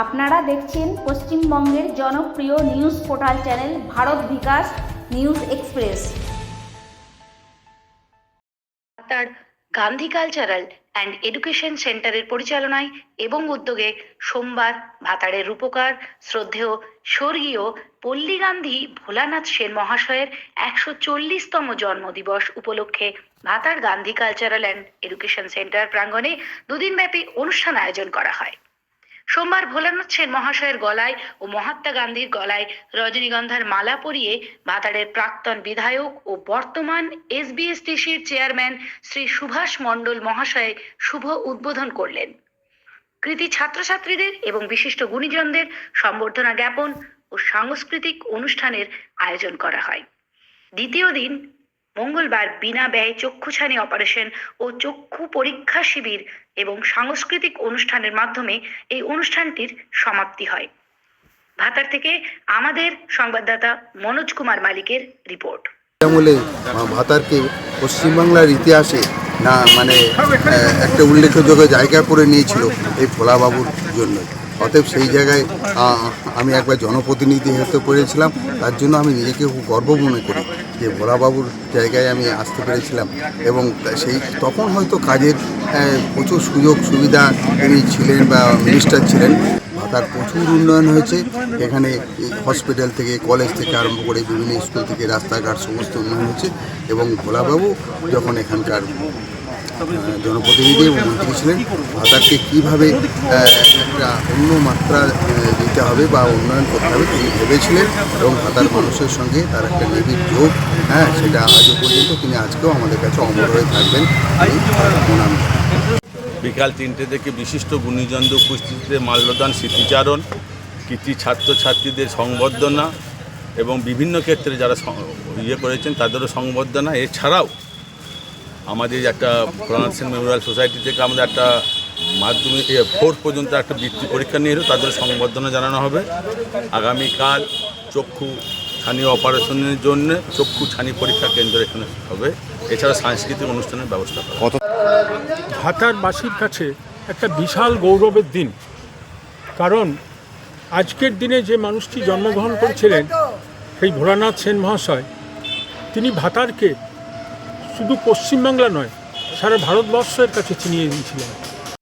আপনারা দেখছেন পশ্চিমবঙ্গের জনপ্রিয় news portal channel Bharat Bikash news express. তার গান্ধী কালচারাল অ্যান্ড এডুকেশন সেন্টারের পরিচালনায় এবং উদ্যোগে সোমবার ভাতাড়ের রূপকার, শ্রদ্ধেয় স্বর্গীয় পল্লী গান্ধী ভোলানাথ সেন মহাশয়ের একশো চল্লিশতম জন্মদিবস উপলক্ষে Bhatar Gandhi cultural and education centre প্রাঙ্গণে দুদিনব্যাপী অনুষ্ঠান আয়োজন করা হয়। সোমবার ভোলানাথ সেন মহাশয়ের গলায় ও মহাত্মা গান্ধীর গলায় রজনীগন্ধার মালা পরিয়ে ভাতাড়ের প্রাক্তন বিধায়ক ও বর্তমান এসবিএসটিসির চেয়ারম্যান শ্রী সুভাষ মণ্ডল মহাশয় শুভ উদ্বোধন করলেন। কৃতি ছাত্রছাত্রীদের এবং বিশিষ্ট গুণীজনদের সম্বর্ধনা জ্ঞাপন ও সাংস্কৃতিক অনুষ্ঠানের আয়োজন করা হয়। দ্বিতীয় দিন মঙ্গলবার বিনা ব্যয়ে চক্ষুছানি অপারেশন ও চক্ষু পরীক্ষা শিবির এবং সাংস্কৃতিক অনুষ্ঠানের মাধ্যমে এই অনুষ্ঠানটির সমাপ্তি হয়। ভাতার থেকে আমাদের সংবাদদাতা মনোজ কুমার মালিকের রিপোর্ট। ভাতারকে পশ্চিমবাংলার ইতিহাসে না মানে একটা উল্লেখযোগ্য জায়গা করে নিয়েছিল এই ভোলাবাবুর জন্য। অতএব সেই জায়গায় আমি একবার জনপ্রতিনিধি হতে পেরেছিলাম। তার জন্য আমি নিজেকে খুব গর্ব মনে করি। যে ভোলাবাবুর জায়গায় আমি আসতে পেরেছিলাম এবং সেই তখন হয়তো কাজের প্রচুর সুযোগ সুবিধা তিনি ছিলেন বা মিনিস্টার ছিলেন। তার প্রচুর উন্নয়ন হয়েছে। এখানে হসপিটাল থেকে কলেজ থেকে আরম্ভ করে বিভিন্ন স্কুল থেকে রাস্তাঘাট সমস্ত উন্নয়ন হয়েছে এবং ভোলাবাবু যখন এখানকার জনপ্রতিনিধি এবং মন্ত্রী ছিলেন ভাতারকে কীভাবে একটা অন্য মাত্রা দিতে হবে বা উন্নয়ন করতে হবে তিনি ভেবেছিলেন এবং ভাতার মানুষের সঙ্গে তার একটা নিবিড় যোগ হ্যাঁ সেটা আজও পর্যন্ত তিনি আজকেও আমাদের কাছে অমর হয়ে থাকবেন। এই প্রণাম। বিকাল তিনটে থেকে বিশিষ্ট গুণীজনদের উপস্থিতিতে মাল্যদান, স্মৃতিচারণ কৃতি ছাত্রছাত্রীদের সংবর্ধনা এবং বিভিন্ন ক্ষেত্রে যারা ইয়ে করেছেন তাদেরও সংবর্ধনা। এছাড়াও আমাদের একটা প্রণাথ মেমোরিয়াল সোসাইটি থেকে আমাদের একটা মাধ্যমিক ফোর পর্যন্ত একটা বৃত্তি পরীক্ষা নিয়ে তাদের সংবর্ধনা জানানো হবে। আগামীকাল চক্ষু ছানি অপারেশনের জন্য চক্ষু ছানি পরীক্ষা কেন্দ্র এখানে হবে। এছাড়া সাংস্কৃতিক অনুষ্ঠানের ব্যবস্থা করা। ভাতারবাসীর কাছে একটা বিশাল গৌরবের দিন। কারণ আজকের দিনে যে মানুষটি জন্মগ্রহণ করেছিলেন, সেই ভোলানাথ সেন মহাশয়, তিনি ভাতারকে শুধু পশ্চিমবাংলা নয়, সারা ভারতবর্ষের কাছে চিনিয়ে দিয়েছিলেন।